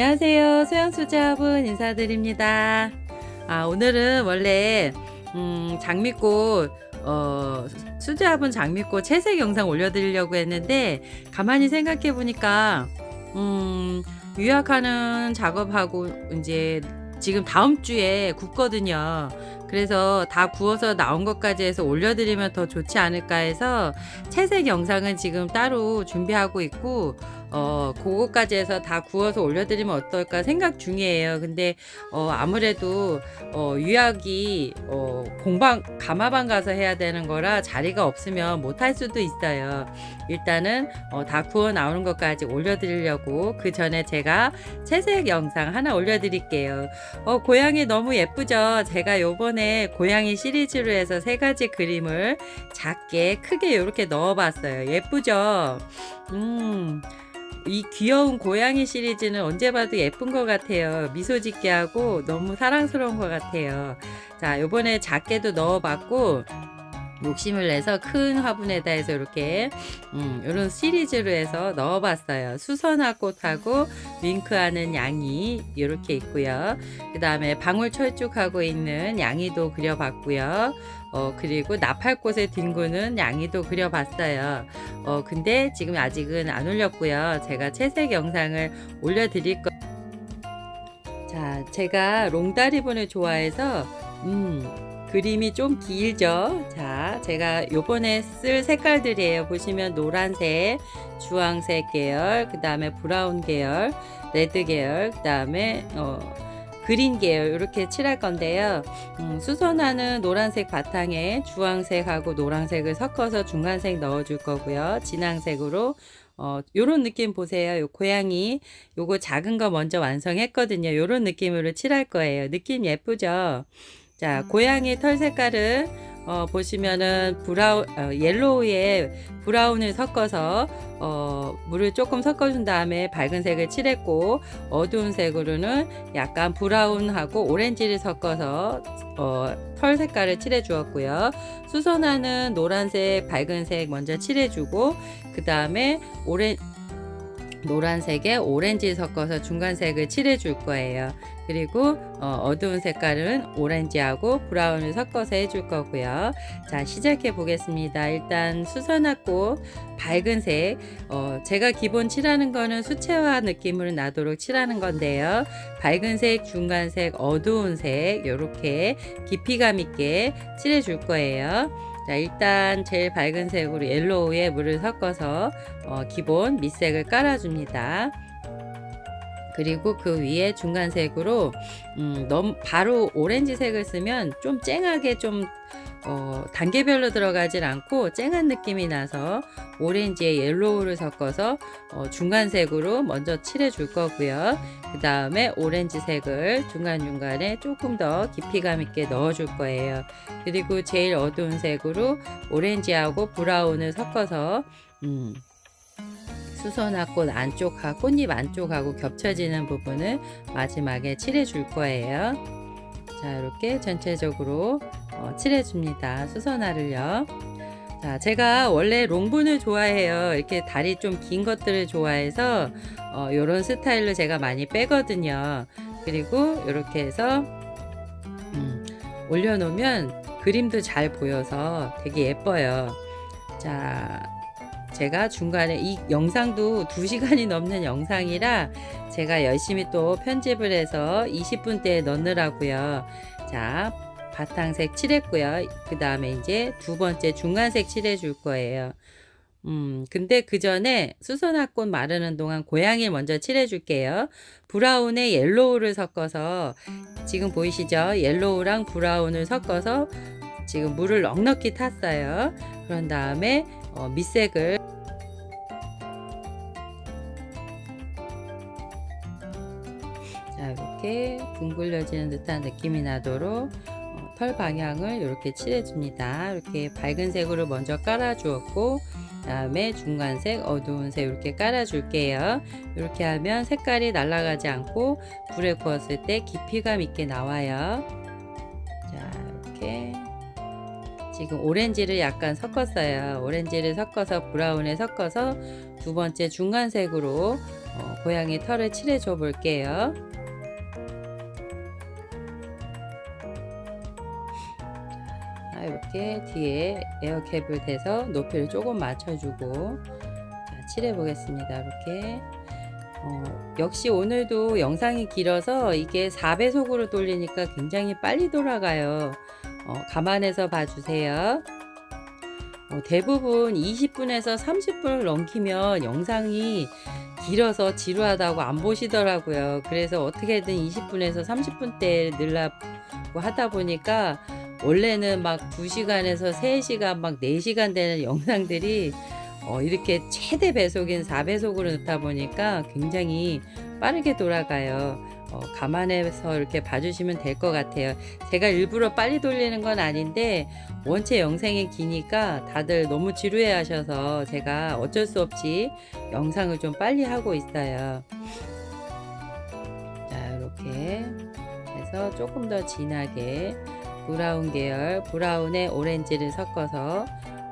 안녕하세요. 소양수자분 인사드립니다. 아, 오늘은 원래, 음, 장미꽃, 어, 수자분 장미꽃 채색 영상 올려드리려고 했는데, 가만히 생각해 보니까, 음, 유약하는 작업하고, 이제, 지금 다음 주에 굽거든요. 그래서 다 구워서 나온 것까지 해서 올려드리면 더 좋지 않을까 해서 채색 영상은 지금 따로 준비하고 있고, 어, 그거까지 해서 다 구워서 올려드리면 어떨까 생각 중이에요. 근데, 어, 아무래도, 어, 유약이, 어, 공방, 가마방 가서 해야 되는 거라 자리가 없으면 못 할 수도 있어요. 일단은, 어, 다 구워 나오는 것까지 올려드리려고 그 전에 제가 채색 영상 하나 올려드릴게요. 어, 고양이 너무 예쁘죠? 제가 요번에 고양이 시리즈로 해서 세 가지 그림을 작게, 크게 이렇게 넣어봤어요. 예쁘죠? 음. 이 귀여운 고양이 시리즈는 언제 봐도 예쁜 것 같아요. 미소 짓게 하고 너무 사랑스러운 것 같아요. 자, 요번에 작게도 넣어봤고, 욕심을 내서 큰 화분에다 해서 이렇게, 음, 이런 시리즈로 해서 넣어봤어요. 수선화 꽃하고 윙크하는 양이 이렇게 있고요. 그 다음에 방울 철쭉하고 있는 양이도 그려봤고요. 어, 그리고 나팔꽃의 뒹구는 양이도 그려봤어요. 어, 근데 지금 아직은 안 올렸고요. 제가 채색 영상을 올려드릴 거. 자, 제가 롱다리본을 좋아해서, 음, 그림이 좀 길죠? 자, 제가 요번에 쓸 색깔들이에요. 보시면 노란색, 주황색 계열, 그 다음에 브라운 계열, 레드 계열, 그 다음에, 어, 그린 계열 이렇게 칠할 건데요. 음, 수선화는 노란색 바탕에 주황색하고 노란색을 섞어서 중간색 넣어줄 거고요. 진황색으로 어, 요런 느낌 보세요. 요 고양이 요거 작은 거 먼저 완성했거든요. 요런 느낌으로 칠할 거예요. 느낌 예쁘죠? 자, 고양이 털 색깔은 어, 보시면은 브라운 어, 옐로우에 브라운을 섞어서 어, 물을 조금 섞어준 다음에 밝은 색을 칠했고 어두운 색으로는 약간 브라운하고 오렌지를 섞어서 어, 털 색깔을 칠해 주었고요. 수선화는 노란색, 밝은색 먼저 칠해 주고 그 다음에 오렌 노란색에 오렌지 섞어서 중간색을 칠해 줄 거예요. 그리고 어, 두운 색깔은 오렌지하고 브라운을 섞어서 해줄 거고요. 자 시작해 보겠습니다. 일단 수선화꽃 밝은색 어, 제가 기본 칠하는 거는 수채화 느낌으로 나도록 칠하는 건데요. 밝은색, 중간색, 어두운 색 이렇게 깊이감 있게 칠해 줄 거예요. 자, 일단 제일 밝은 색으로 옐로우에 물을 섞어서 어, 기본 밑색을 깔아줍니다. 그리고 그 위에 중간색으로 음, 너무 바로 오렌지색을 쓰면 좀 쨍하게 좀 어, 단계별로 들어가질 않고 쨍한 느낌이 나서 오렌지에 옐로우를 섞어서 어, 중간색으로 먼저 칠해 줄 거고요. 그 다음에 오렌지색을 중간중간에 조금 더 깊이감 있게 넣어 줄 거예요. 그리고 제일 어두운 색으로 오렌지하고 브라운을 섞어서 음, 수선화꽃 안쪽하고 꽃잎 안쪽하고 겹쳐지는 부분을 마지막에 칠해 줄 거예요. 자, 이렇게 전체적으로 어, 칠해 줍니다. 수선화를요. 자, 제가 원래 롱분을 좋아해요. 이렇게 다리 좀 긴 것들을 좋아해서 어, 요런 스타일로 제가 많이 빼거든요. 그리고 이렇게 해서 음, 올려놓으면 그림도 잘 보여서 되게 예뻐요. 자, 제가 중간에 이 영상도 2시간이 넘는 영상이라 제가 열심히 또 편집을 해서 20분대에 넣느라고요. 자, 바탕색 칠했고요. 그 다음에 이제 두 번째 중간색 칠해 줄 거예요. 음, 근데 그 전에 수선화꽃 마르는 동안 고양이 먼저 칠해 줄게요. 브라운에 옐로우를 섞어서 지금 보이시죠? 옐로우랑 브라운을 섞어서 지금 물을 넉넉히 탔어요. 그런 다음에 어, 밑색을 자 이렇게 둥글려지는 듯한 느낌이 나도록 어, 털 방향을 이렇게 칠해줍니다. 이렇게 밝은 색으로 먼저 깔아주었고 다음에 중간색, 어두운 색 이렇게 깔아줄게요. 이렇게 하면 색깔이 날아가지 않고 불에 구웠을 때 깊이감 있게 나와요. 자 이렇게 지금 오렌지를 약간 섞었어요. 오렌지를 섞어서 브라운에 섞어서 두 번째 중간색으로 어, 고양이 털을 칠해줘 볼게요. 자, 이렇게 뒤에 에어캡을 대서 높이를 조금 맞춰주고 자, 칠해 보겠습니다. 이렇게 어, 역시 오늘도 영상이 길어서 이게 4배속으로 돌리니까 굉장히 빨리 돌아가요. 어, 감안해서 봐주세요. 어, 대부분 20분에서 30분을 넘기면 영상이 길어서 지루하다고 안 보시더라고요. 그래서 어떻게든 20분에서 30분대 늘라고 하다 보니까 원래는 막 2시간에서 3시간 막 4시간 되는 영상들이 어, 이렇게 최대 배속인 4배속으로 넣다 보니까 굉장히 빠르게 돌아가요. 어, 감안해서 이렇게 봐주시면 될 것 같아요. 제가 일부러 빨리 돌리는 건 아닌데 원체 영상이 기니까 다들 너무 지루해 하셔서 제가 어쩔 수 없이 영상을 좀 빨리 하고 있어요. 자, 이렇게 해서 조금 더 진하게 브라운 계열, 브라운에 오렌지를 섞어서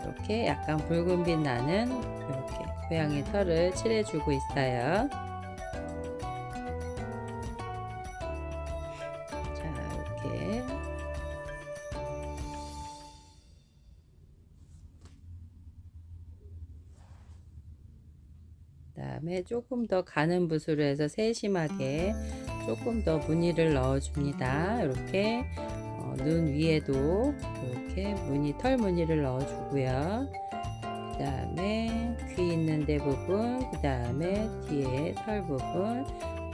이렇게 약간 붉은빛 나는 이렇게 고양이 털을 칠해주고 있어요. 자, 이렇게 그 다음에 조금 더 가는 붓으로 해서 세심하게 조금 더 무늬를 넣어줍니다. 이렇게 어, 눈 위에도 이렇게 무늬 털 무늬를 넣어주고요. 그 다음에 귀 있는데 부분, 그 다음에 뒤에 털 부분,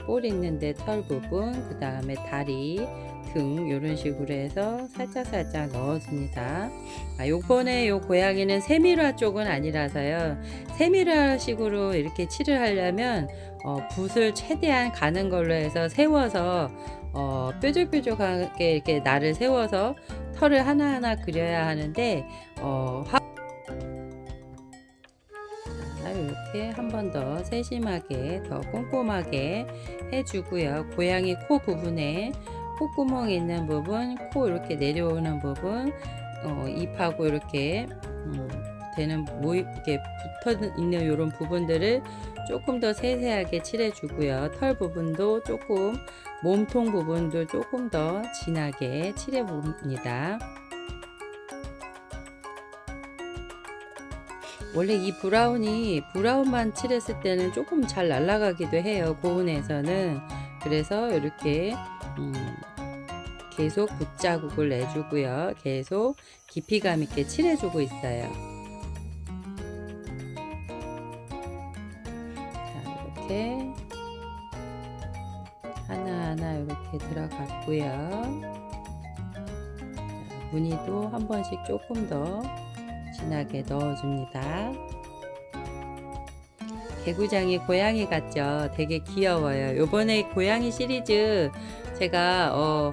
볼 있는데 털 부분, 그 다음에 다리, 등 이런 식으로 해서 살짝 살짝 넣어줍니다. 아, 요번에 요 고양이는 세밀화 쪽은 아니라서요. 세밀화 식으로 이렇게 칠을 하려면 어, 붓을 최대한 가는 걸로 해서 세워서 어, 뾰족뾰족하게 이렇게 날을 세워서 털을 하나하나 그려야 하는데 어, 화... 자, 이렇게 한 번 더 세심하게 더 꼼꼼하게 해주고요. 고양이 코 부분에 콧구멍 있는 부분, 코 이렇게 내려오는 부분, 어, 입하고 이렇게 음, 되는 모 이렇게 붙어 있는 이런 부분들을 조금 더 세세하게 칠해주고요. 털 부분도 조금 몸통 부분도 조금 더 진하게 칠해 봅니다. 원래 이 브라운이 브라운만 칠했을 때는 조금 잘 날아가기도 해요. 고온에서는 그래서 이렇게 음, 계속 붓자국을 내주고요. 계속 깊이감 있게 칠해주고 있어요. 자, 이렇게 이렇게 들어갔고요. 자, 무늬도 한 번씩 조금 더 진하게 넣어줍니다. 개구장이 고양이 같죠? 되게 귀여워요. 요번에 고양이 시리즈 제가 어,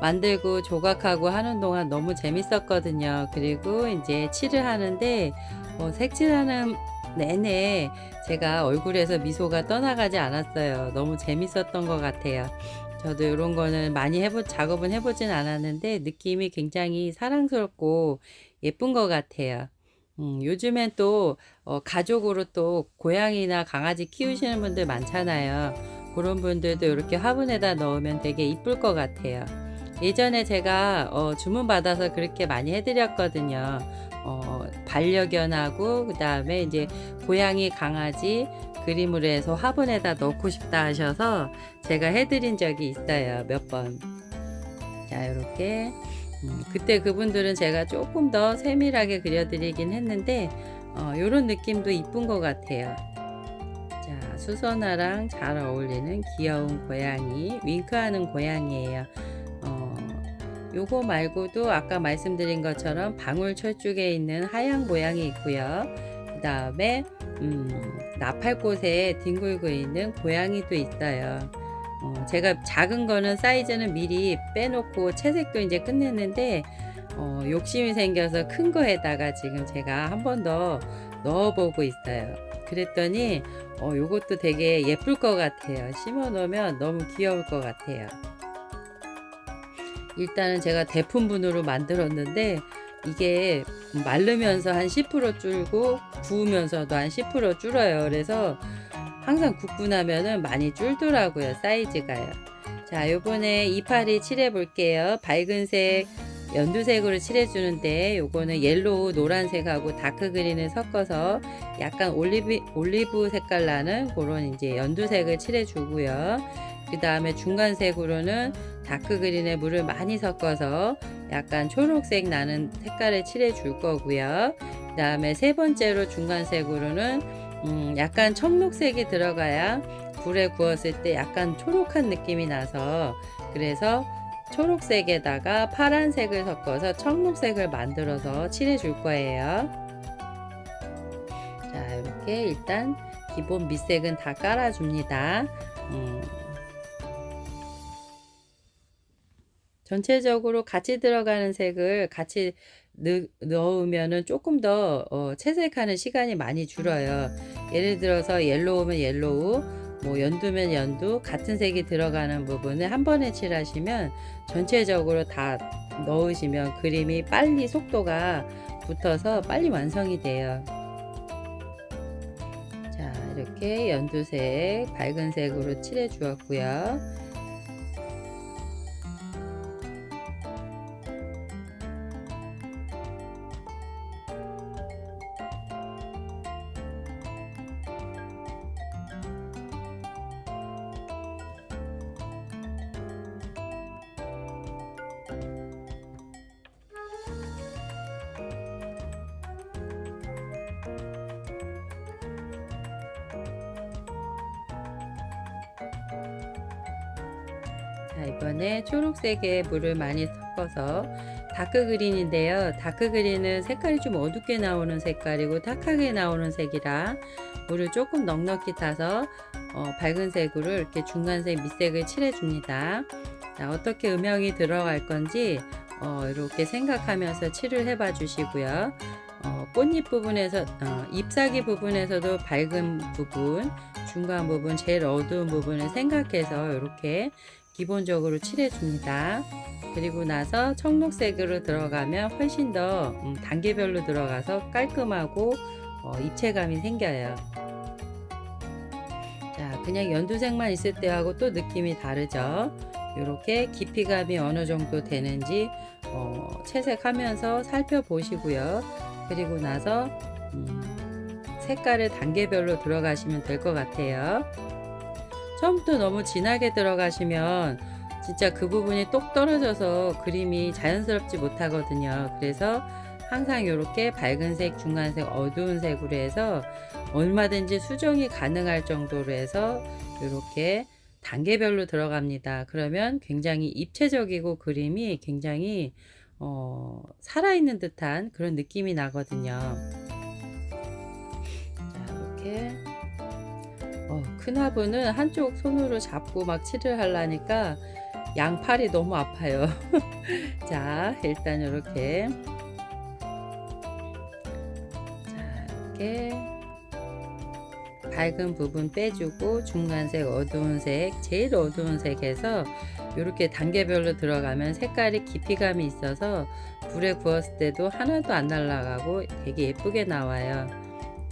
만들고 조각하고 하는 동안 너무 재밌었거든요. 그리고 이제 칠을 하는데 어, 색칠하는 내내 제가 얼굴에서 미소가 떠나가지 않았어요. 너무 재밌었던 것 같아요. 저도 이런 거는 많이 해보 작업은 해보진 않았는데 느낌이 굉장히 사랑스럽고 예쁜 것 같아요. 음, 요즘엔 또 어, 가족으로 또 고양이나 강아지 키우시는 분들 많잖아요. 그런 분들도 이렇게 화분에다 넣으면 되게 이쁠 것 같아요. 예전에 제가 어, 주문 받아서 그렇게 많이 해드렸거든요. 어, 반려견하고 그 다음에 이제 고양이 강아지 그림으로 해서 화분에다 넣고 싶다 하셔서 제가 해드린 적이 있어요 몇 번. 자 이렇게 음, 그때 그분들은 제가 조금 더 세밀하게 그려드리긴 했는데 어, 이런 느낌도 이쁜 것 같아요. 자 수선화랑 잘 어울리는 귀여운 고양이 윙크하는 고양이에요. 어, 요거 말고도 아까 말씀드린 것처럼 방울 철쭉에 있는 하양 모양이 있고요. 그 다음에 음, 나팔꽃에 뒹굴고 있는 고양이도 있어요. 어, 제가 작은 거는 사이즈는 미리 빼놓고 채색도 이제 끝냈는데 어, 욕심이 생겨서 큰 거에다가 지금 제가 한 번 더 넣어보고 있어요. 그랬더니 어, 요것도 되게 예쁠 것 같아요. 심어 놓으면 너무 귀여울 것 같아요. 일단은 제가 대품분으로 만들었는데 이게 마르면서 한 10% 줄고 구우면서도 한 10% 줄어요. 그래서 항상 굽고 나면은 많이 줄더라고요. 사이즈가요. 자, 요번에 이파리 칠해 볼게요. 밝은색, 연두색으로 칠해주는데 요거는 옐로우, 노란색하고 다크 그린을 섞어서 약간 올리브, 올리브 색깔 나는 그런 이제 연두색을 칠해주고요. 그 다음에 중간색으로는 다크 그린에 물을 많이 섞어서 약간 초록색 나는 색깔을 칠해줄 거고요. 그 다음에 세 번째로 중간색으로는 음, 약간 청록색이 들어가야 불에 구웠을 때 약간 초록한 느낌이 나서 그래서 초록색에다가 파란색을 섞어서 청록색을 만들어서 칠해줄 거예요. 자, 이렇게 일단 기본 밑색은 다 깔아줍니다. 음. 전체적으로 같이 들어가는 색을 같이 넣, 넣으면은 조금 더 어, 채색하는 시간이 많이 줄어요. 예를 들어서 옐로우면 옐로우, 뭐 연두면 연두 같은 색이 들어가는 부분을 한 번에 칠하시면 전체적으로 다 넣으시면 그림이 빨리 속도가 붙어서 빨리 완성이 돼요. 자, 이렇게 연두색, 밝은 색으로 칠해 주었고요. 자, 이번에 초록색에 물을 많이 섞어서 다크 그린인데요. 다크 그린은 색깔이 좀 어둡게 나오는 색깔이고 탁하게 나오는 색이라 물을 조금 넉넉히 타서 어, 밝은 색으로 이렇게 중간색 밑색을 칠해줍니다. 자, 어떻게 음영이 들어갈 건지 어, 이렇게 생각하면서 칠을 해봐 주시고요. 어, 꽃잎 부분에서 어, 잎사귀 부분에서도 밝은 부분, 중간 부분, 제일 어두운 부분을 생각해서 이렇게 기본적으로 칠해줍니다. 그리고 나서 청록색으로 들어가면 훨씬 더 음, 단계별로 들어가서 깔끔하고 어, 입체감이 생겨요. 자, 그냥 연두색만 있을 때하고 또 느낌이 다르죠. 이렇게 깊이감이 어느 정도 되는지 어, 채색하면서 살펴보시고요. 그리고 나서 음, 색깔을 단계별로 들어가시면 될 것 같아요. 처음부터 너무 진하게 들어가시면 진짜 그 부분이 똑 떨어져서 그림이 자연스럽지 못하거든요. 그래서 항상 이렇게 밝은색, 중간색, 어두운 색으로 해서 얼마든지 수정이 가능할 정도로 해서 이렇게 단계별로 들어갑니다. 그러면 굉장히 입체적이고 그림이 굉장히 어, 살아있는 듯한 그런 느낌이 나거든요. 자, 이렇게 어, 큰 화분은 한쪽 손으로 잡고 막 칠을 하려니까 양팔이 너무 아파요. 자, 일단 이렇게 자, 이렇게 밝은 부분 빼주고 중간색 어두운 색, 제일 어두운 색에서 이렇게 단계별로 들어가면 색깔이 깊이감이 있어서 불에 구웠을 때도 하나도 안 날아가고 되게 예쁘게 나와요.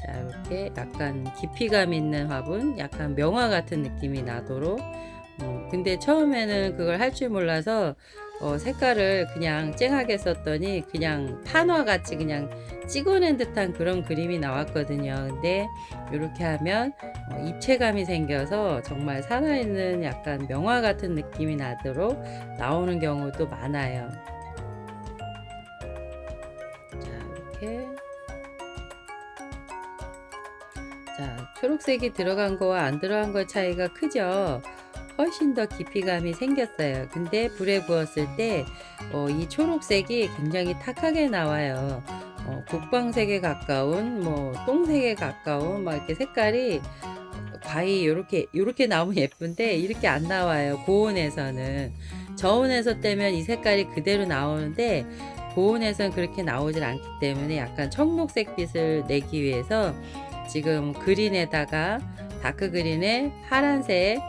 자, 이렇게 약간 깊이감 있는 화분, 약간 명화 같은 느낌이 나도록. 어, 근데 처음에는 그걸 할 줄 몰라서 어, 색깔을 그냥 쨍하게 썼더니 그냥 판화 같이 그냥 찍어낸 듯한 그런 그림이 나왔거든요. 근데 이렇게 하면 어, 입체감이 생겨서 정말 살아있는 약간 명화 같은 느낌이 나도록 나오는 경우도 많아요. 자, 이렇게. 자, 초록색이 들어간 거와 안 들어간 거의 차이가 크죠? 훨씬 더 깊이감이 생겼어요. 근데 불에 구웠을 때, 어, 이 초록색이 굉장히 탁하게 나와요. 어, 국방색에 가까운, 뭐, 똥색에 가까운, 막 이렇게 색깔이 과히 이렇게, 이렇게 나오면 예쁜데, 이렇게 안 나와요. 고온에서는. 저온에서 떼면 이 색깔이 그대로 나오는데, 고온에서는 그렇게 나오질 않기 때문에 약간 청록색 빛을 내기 위해서 지금 그린에다가 다크 그린에 파란색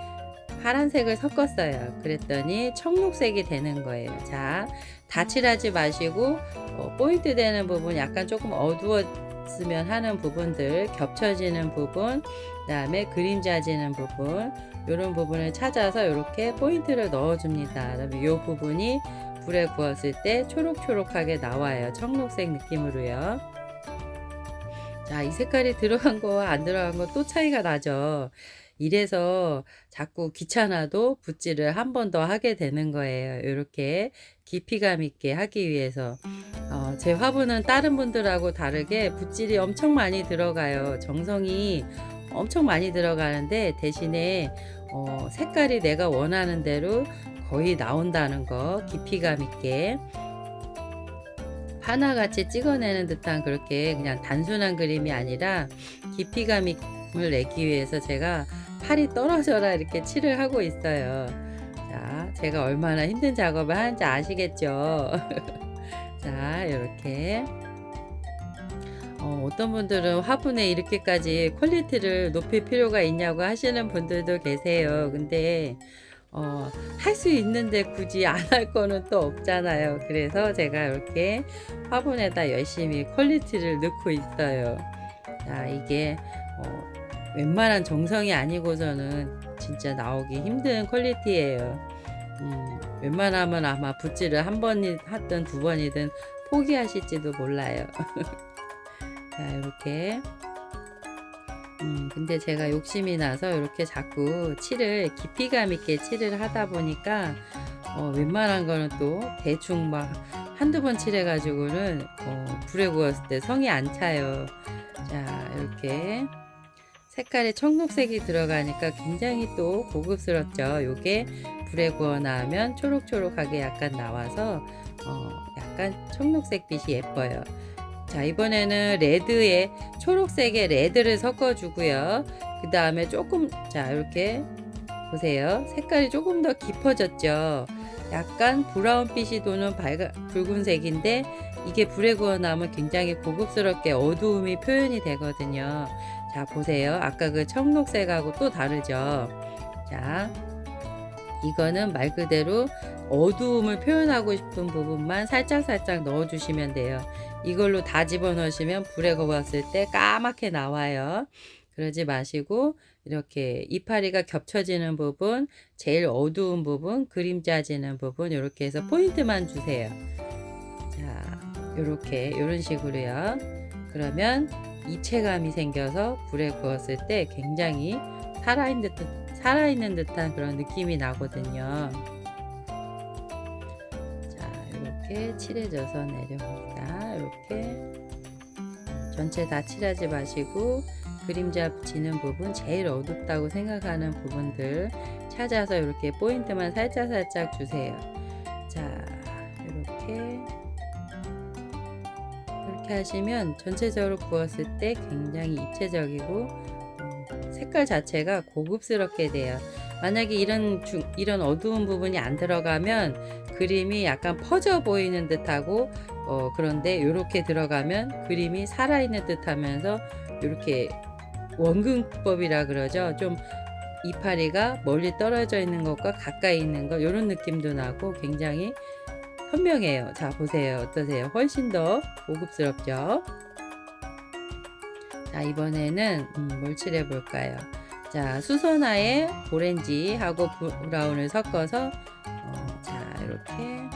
파란색을 섞었어요. 그랬더니 청록색이 되는 거예요. 자, 다칠하지 마시고 어, 포인트 되는 부분 약간 조금 어두워 겹쳤으면 하는 부분들, 겹쳐지는 부분, 그다음에 그림자지는 부분, 이런 부분을 찾아서 이렇게 포인트를 넣어줍니다. 그다음에 이 부분이 불에 구웠을 때 초록초록하게 나와요. 청록색 느낌으로요. 자, 이 색깔이 들어간 거와 안 들어간 거 또 차이가 나죠. 이래서 자꾸 귀찮아도 붓질을 한 번 더 하게 되는 거예요. 이렇게 깊이감 있게 하기 위해서. 어, 제 화분은 다른 분들하고 다르게 붓질이 엄청 많이 들어가요. 정성이 엄청 많이 들어가는데 대신에 어, 색깔이 내가 원하는 대로 거의 나온다는 거 깊이감 있게 하나같이 찍어내는 듯한 그렇게 그냥 단순한 그림이 아니라 깊이감을 내기 위해서 제가 팔이 떨어져라 이렇게 칠을 하고 있어요. 자, 제가 얼마나 힘든 작업을 하는지 아시겠죠? 자, 이렇게. 어, 어떤 분들은 화분에 이렇게까지 퀄리티를 높일 필요가 있냐고 하시는 분들도 계세요. 근데 어, 할 수 있는데 굳이 안 할 거는 또 없잖아요. 그래서 제가 이렇게 화분에다 열심히 퀄리티를 넣고 있어요. 자, 이게 어, 웬만한 정성이 아니고서는 진짜 나오기 힘든 퀄리티예요. 음, 웬만하면 아마 붓질을 한 번이 하든 두 번이든 포기하실지도 몰라요. 자, 이렇게. 음, 근데 제가 욕심이 나서 이렇게 자꾸 칠을 깊이감 있게 칠을 하다 보니까 어, 웬만한 거는 또 대충 막 한두 번 칠해가지고는 어, 불에 구웠을 때 성이 안 차요. 자, 이렇게 색깔이 청록색이 들어가니까 굉장히 또 고급스럽죠. 요게 불에 구워 나오면 초록초록하게 약간 나와서 어, 약간 청록색 빛이 예뻐요. 자, 이번에는 레드에 초록색에 레드를 섞어주고요. 그 다음에 조금, 자, 이렇게 보세요. 색깔이 조금 더 깊어졌죠. 약간 브라운빛이 도는 밝아, 붉은색인데 이게 불에 구워 나오면 굉장히 고급스럽게 어두움이 표현이 되거든요. 자, 보세요. 아까 그 청록색하고 또 다르죠. 자, 이거는 말 그대로 어두움을 표현하고 싶은 부분만 살짝살짝 넣어주시면 돼요. 이걸로 다 집어넣으시면 불에 구웠을 때 까맣게 나와요. 그러지 마시고 이렇게 이파리가 겹쳐지는 부분, 제일 어두운 부분, 그림자 지는 부분 이렇게 해서 포인트만 주세요. 자, 이렇게 이런 식으로요. 그러면 입체감이 생겨서 불에 구웠을 때 굉장히 살아있는 듯 살아있는 듯한 그런 느낌이 나거든요. 자, 이렇게 칠해져서 내려옵니다. 이렇게 전체 다 칠하지 마시고 그림자 붙이는 부분 제일 어둡다고 생각하는 부분들 찾아서 이렇게 포인트만 살짝 살짝 주세요. 자, 이렇게 이렇게 하시면 전체적으로 구웠을 때 굉장히 입체적이고 음, 색깔 자체가 고급스럽게 돼요. 만약에 이런 중, 이런 어두운 부분이 안 들어가면 그림이 약간 퍼져 보이는 듯하고 어, 그런데 이렇게 들어가면 그림이 살아있는 듯하면서 이렇게 원근법이라 그러죠. 좀 이파리가 멀리 떨어져 있는 것과 가까이 있는 것 이런 느낌도 나고 굉장히 현명해요. 자 보세요. 어떠세요? 훨씬 더 고급스럽죠? 자 이번에는 음, 뭘 칠해 볼까요? 자 수선화에 오렌지하고 브라운을 섞어서 어, 자 이렇게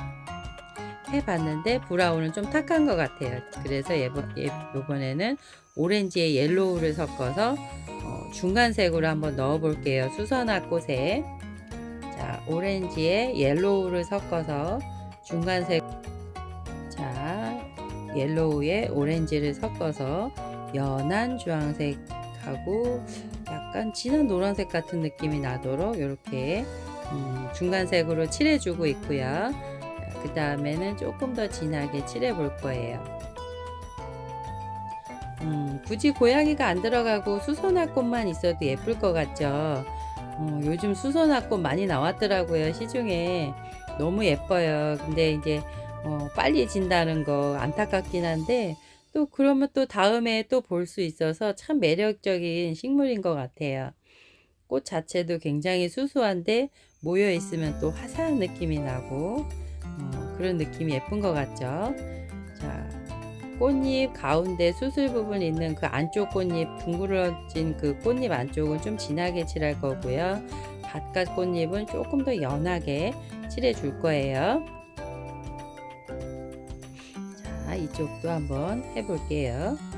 해봤는데 브라운은 좀 탁한 것 같아요. 그래서 이번에는 오렌지에 옐로우를 섞어서 어, 중간색으로 한번 넣어 볼게요. 수선화 꽃에 자 오렌지에 옐로우를 섞어서 중간색 자 옐로우에 오렌지를 섞어서 연한 주황색하고 약간 진한 노란색 같은 느낌이 나도록 이렇게 음, 중간색으로 칠해주고 있고요. 그 다음에는 조금 더 진하게 칠해 볼 거예요. 음, 굳이 고양이가 안 들어가고 수선화꽃만 있어도 예쁠 것 같죠. 어, 요즘 수선화꽃 많이 나왔더라고요 시중에 너무 예뻐요. 근데 이제 어, 빨리 진다는 거 안타깝긴 한데 또 그러면 또 다음에 또 볼 수 있어서 참 매력적인 식물인 것 같아요. 꽃 자체도 굉장히 수수한데 모여 있으면 또 화사한 느낌이 나고 어, 그런 느낌이 예쁜 것 같죠. 자, 꽃잎 가운데 수술 부분 있는 그 안쪽 꽃잎 둥그러진 그 꽃잎 안쪽은 좀 진하게 칠할 거고요. 바깥 꽃잎은 조금 더 연하게 칠해 줄 거예요. 자, 이쪽도 한번 해볼게요.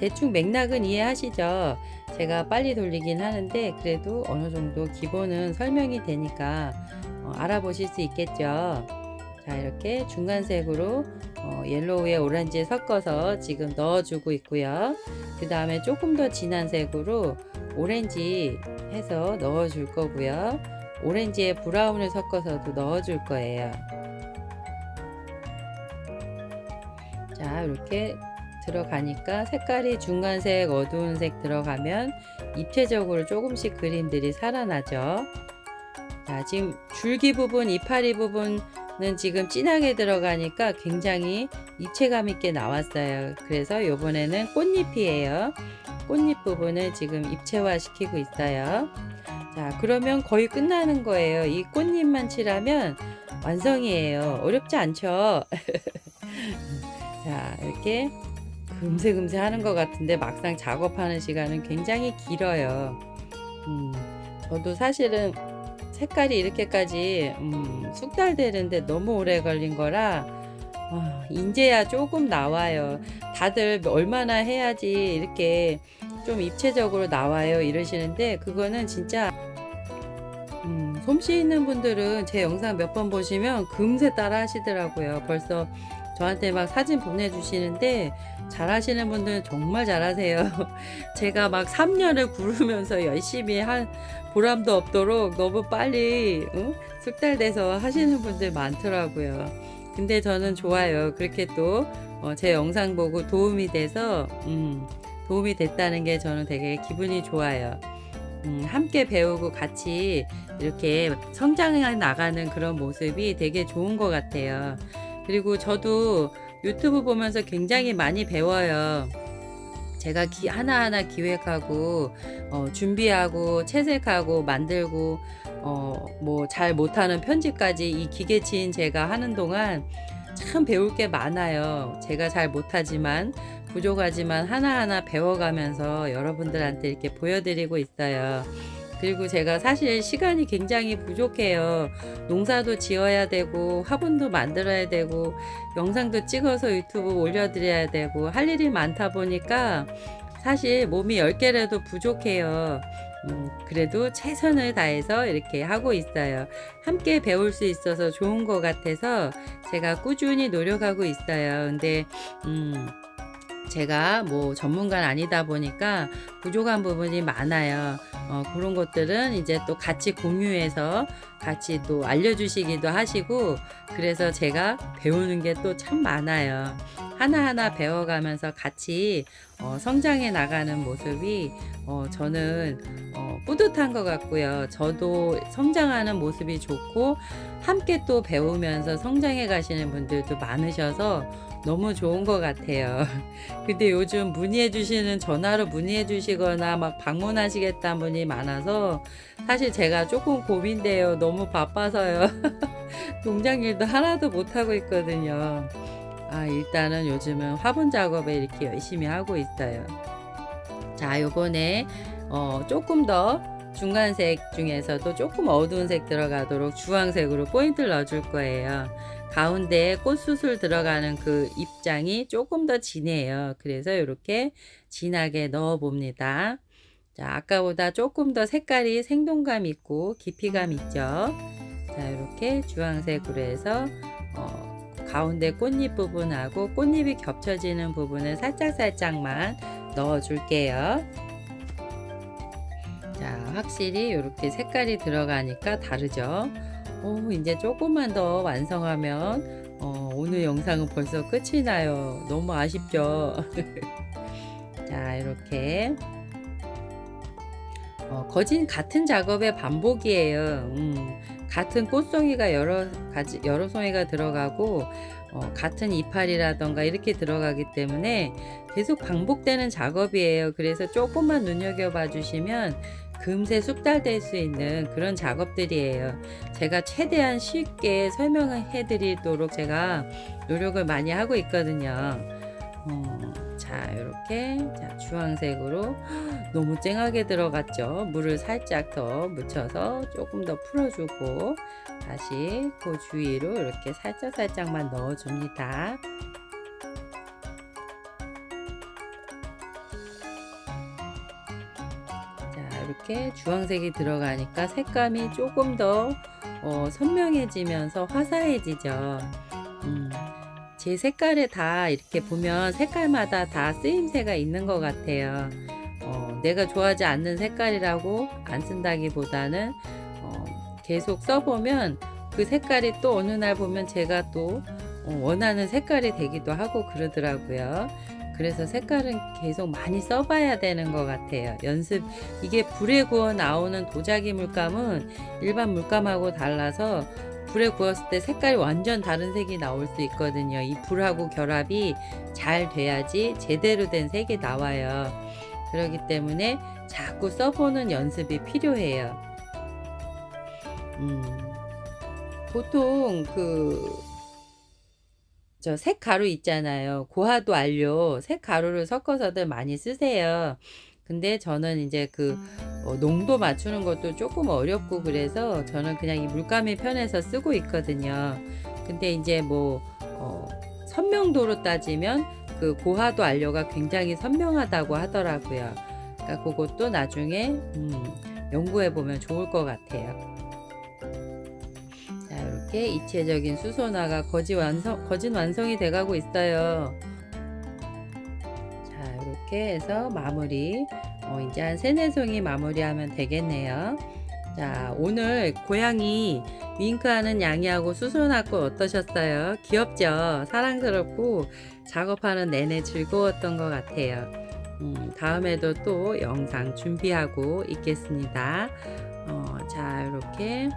자, 대충 맥락은 이해하시죠? 제가 빨리 돌리긴 하는데 그래도 어느 정도 기본은 설명이 되니까 어, 알아보실 수 있겠죠. 자, 이렇게 중간색으로 어, 옐로우에 오렌지 섞어서 지금 넣어주고 있고요. 그 다음에 조금 더 진한 색으로 오렌지 해서 넣어줄 거고요. 오렌지에 브라운을 섞어서도 넣어줄 거예요. 자, 이렇게 들어가니까 색깔이 중간색, 어두운 색 들어가면 입체적으로 조금씩 그림들이 살아나죠. 자, 지금 줄기 부분, 이파리 부분은 지금 진하게 들어가니까 굉장히 입체감 있게 나왔어요. 그래서 이번에는 꽃잎이에요. 꽃잎 부분을 지금 입체화 시키고 있어요. 자, 그러면 거의 끝나는 거예요. 이 꽃잎만 칠하면 완성이에요. 어렵지 않죠? 자, 이렇게 금세금세 하는 것 같은데 막상 작업하는 시간은 굉장히 길어요. 음, 저도 사실은 색깔이 이렇게까지 음, 숙달되는데 너무 오래 걸린 거라 아, 이제야 조금 나와요. 다들 얼마나 해야지 이렇게 좀 입체적으로 나와요 이러시는데 그거는 진짜 음, 솜씨 있는 분들은 제 영상 몇 번 보시면 금세 따라 하시더라고요. 벌써 저한테 막 사진 보내주시는데 잘하시는 분들은 정말 잘하세요. 제가 막 3년을 구르면서 열심히 한 보람도 없도록 너무 빨리 응? 숙달돼서 하시는 분들 많더라고요. 근데 저는 좋아요. 그렇게 또 제 영상 보고 도움이 돼서 음, 도움이 됐다는 게 저는 되게 기분이 좋아요. 음, 함께 배우고 같이 이렇게 성장해 나가는 그런 모습이 되게 좋은 것 같아요. 그리고 저도 유튜브 보면서 굉장히 많이 배워요. 제가 기, 하나하나 기획하고 어, 준비하고 채색하고 만들고 어, 뭐 잘 못하는 편집까지 이 기계치인 제가 하는 동안 참 배울 게 많아요. 제가 잘 못하지만 부족하지만 하나하나 배워가면서 여러분들한테 이렇게 보여드리고 있어요. 그리고 제가 사실 시간이 굉장히 부족해요. 농사도 지어야 되고 화분도 만들어야 되고 영상도 찍어서 유튜브 올려드려야 되고 할 일이 많다 보니까 사실 몸이 10개라도 부족해요. 음, 그래도 최선을 다해서 이렇게 하고 있어요. 함께 배울 수 있어서 좋은 것 같아서 제가 꾸준히 노력하고 있어요. 근데, 음, 제가 뭐 전문가는 아니다 보니까 부족한 부분이 많아요. 어, 그런 것들은 이제 또 같이 공유해서 같이 또 알려주시기도 하시고 그래서 제가 배우는 게 또 참 많아요. 하나하나 배워가면서 같이 어, 성장해 나가는 모습이 어, 저는 어, 뿌듯한 것 같고요. 저도 성장하는 모습이 좋고 함께 또 배우면서 성장해 가시는 분들도 많으셔서 너무 좋은 것 같아요. 근데 요즘 문의해 주시는 전화로 문의해 주시거나 막 방문하시겠다는 분이 많아서 사실 제가 조금 고민돼요. 너무 바빠서요. 농장 일도 하나도 못하고 있거든요. 아, 일단은 요즘은 화분 작업에 이렇게 열심히 하고 있어요. 자, 요번에 어, 조금 더 중간색 중에서도 조금 어두운 색 들어가도록 주황색으로 포인트를 넣어줄 거예요. 가운데에 꽃수술 들어가는 그 입장이 조금 더 진해요. 그래서 이렇게 진하게 넣어 봅니다. 자, 아까보다 조금 더 색깔이 생동감 있고 깊이감 있죠. 자, 이렇게 주황색으로 해서 어, 가운데 꽃잎 부분하고 꽃잎이 겹쳐지는 부분을 살짝살짝만 넣어 줄게요. 자, 확실히 이렇게 색깔이 들어가니까 다르죠. 오, 이제 조금만 더 완성하면 어, 오늘 영상은 벌써 끝이 나요. 너무 아쉽죠? 자, 이렇게 어, 거진 같은 작업의 반복이에요. 음, 같은 꽃송이가 여러 가지 여러 송이가 들어가고 어, 같은 이파리라던가 이렇게 들어가기 때문에 계속 반복되는 작업이에요. 그래서 조금만 눈여겨봐 주시면 금세 숙달될 수 있는 그런 작업들이에요. 제가 최대한 쉽게 설명해 드리도록 제가 노력을 많이 하고 있거든요. 어, 자, 이렇게 자, 주황색으로 너무 쨍하게 들어갔죠. 물을 살짝 더 묻혀서 조금 더 풀어주고 다시 그 주위로 이렇게 살짝 살짝만 넣어줍니다. 이렇게 주황색이 들어가니까 색감이 조금 더 어, 선명해지면서 화사해지죠. 음, 제 색깔에 다 이렇게 보면 색깔마다 다 쓰임새가 있는 것 같아요. 어, 내가 좋아하지 않는 색깔이라고 안 쓴다기보다는 어, 계속 써보면 그 색깔이 또 어느 날 보면 제가 또 어, 원하는 색깔이 되기도 하고 그러더라고요. 그래서 색깔은 계속 많이 써봐야 되는 것 같아요. 연습, 이게 불에 구워 나오는 도자기 물감은 일반 물감하고 달라서 불에 구웠을 때 색깔이 완전 다른 색이 나올 수 있거든요. 이 불하고 결합이 잘 돼야지 제대로 된 색이 나와요. 그렇기 때문에 자꾸 써보는 연습이 필요해요. 음, 보통 그, 저 색가루 있잖아요. 고화도 안료, 색가루를 섞어서들 많이 쓰세요. 근데 저는 이제 그 어, 농도 맞추는 것도 조금 어렵고 그래서 저는 그냥 이 물감이 편해서 쓰고 있거든요. 근데 이제 뭐 어, 선명도로 따지면 그 고화도 안료가 굉장히 선명하다고 하더라고요. 그러니까 그것도 나중에 음, 연구해 보면 좋을 것 같아요. 자, 이렇게 입체적인 수소나가 거진 완성 거진 완성이 돼가고 있어요. 자, 이렇게 해서 마무리. 어, 이제 한 세네 송이 마무리하면 되겠네요. 자, 오늘 고양이 윙크하는 양이하고 수선하고 어떠셨어요? 귀엽죠? 사랑스럽고 작업하는 내내 즐거웠던 것 같아요. 음, 다음에도 또 영상 준비하고 있겠습니다. 어, 자, 이렇게.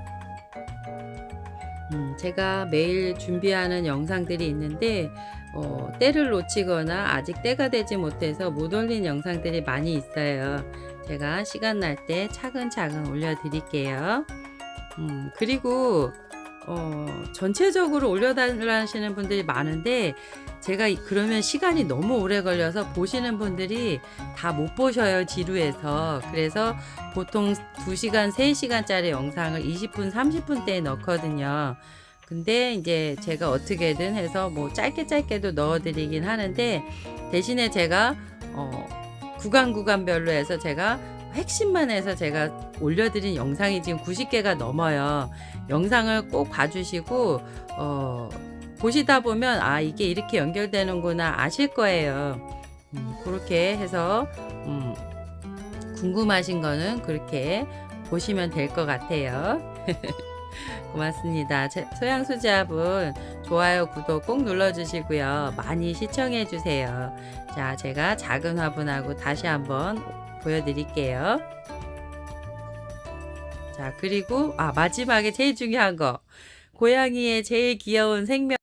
음, 제가 매일 준비하는 영상들이 있는데, 어, 때를 놓치거나 아직 때가 되지 못해서 못 올린 영상들이 많이 있어요. 제가 시간 날 때 차근차근 올려드릴게요. 음, 그리고, 어, 전체적으로 올려달라 하시는 분들이 많은데, 제가 이- 그러면 시간이 너무 오래 걸려서 보시는 분들이 다 못 보셔요, 지루해서. 그래서 보통 2시간, 3시간짜리 영상을 20분, 30분대에 넣거든요. 근데 이제 제가 어떻게든 해서 뭐 짧게 짧게도 넣어드리긴 하는데 대신에 제가 어 구간 구간별로 해서 제가 핵심만 해서 제가 올려드린 영상이 지금 90개가 넘어요. 영상을 꼭 봐주시고 어 보시다 보면 아 이게 이렇게 연결되는구나 아실 거예요. 음, 그렇게 해서 음, 궁금하신 거는 그렇게 보시면 될 것 같아요. 고맙습니다. 제- 소양수지압은 좋아요, 구독 꼭 눌러주시고요. 많이 시청해주세요. 자, 제가 작은 화분하고 다시 한번 보여드릴게요. 자, 그리고, 아, 마지막에 제일 중요한 거. 고양이의 제일 귀여운 생명.